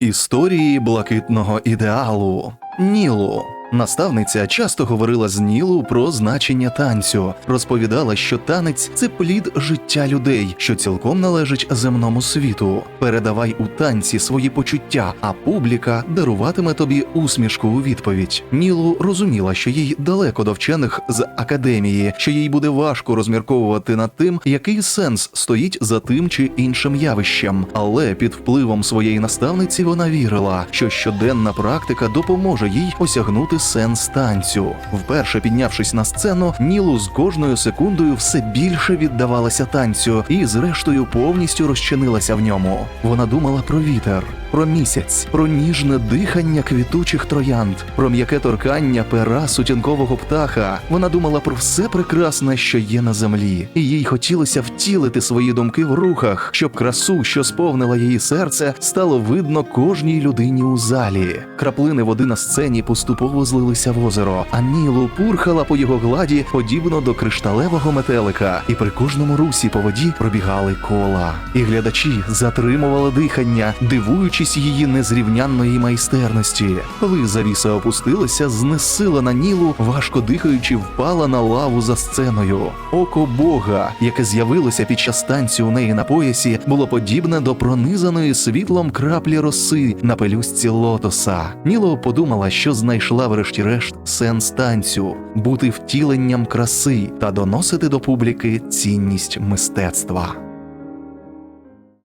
Історії блакитного ідеалу Нілу. Наставниця часто говорила з Нілу про значення танцю, розповідала, що танець це плід життя людей, що цілком належить земному світу. Передавай у танці свої почуття, а публіка даруватиме тобі усмішку у відповідь. Нілу розуміла, що їй далеко до вчених з академії, що їй буде важко розмірковувати над тим, який сенс стоїть за тим чи іншим явищем. Але під впливом своєї наставниці вона вірила, що щоденна практика допоможе їй осягнути сенс танцю. Вперше піднявшись на сцену, Нілу з кожною секундою все більше віддавалася танцю і, зрештою, повністю розчинилася в ньому. Вона думала про вітер, про місяць, про ніжне дихання квітучих троянд, про м'яке торкання пера сутінкового птаха. Вона думала про все прекрасне, що є на землі, і їй хотілося втілити свої думки в рухах, щоб красу, що сповнила її серце, стало видно кожній людині у залі. Краплини води на сцені поступово злилися в озеро, а Нілу пурхала по його гладі, подібно до кришталевого метелика, і при кожному русі по воді пробігали кола. І глядачі затримували дихання, дивуючись її незрівнянної майстерності. Коли завіса опустилася, знесилена Нілу, важко дихаючи, впала на лаву за сценою. Око Бога, яке з'явилося під час танцю у неї на поясі, було подібне до пронизаної світлом краплі роси на пелюстці лотоса. Ніло подумала, що знайшла врешті-решт сенс танцю бути втіленням краси та доносити до публіки цінність мистецтва.